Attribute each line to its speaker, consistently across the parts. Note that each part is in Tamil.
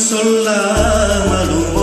Speaker 1: சொல்லாமலும்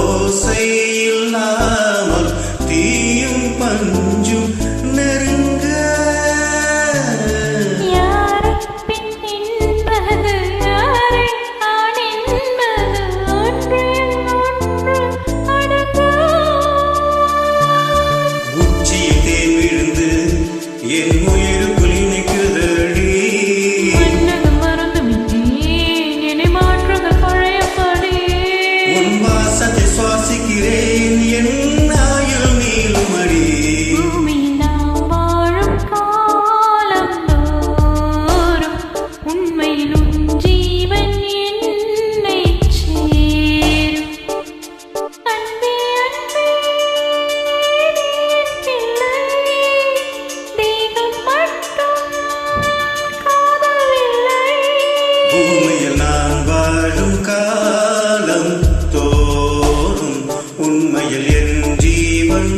Speaker 1: நான் வாழும் காலம் தோறும் உண்மையில் என் ஜீவன்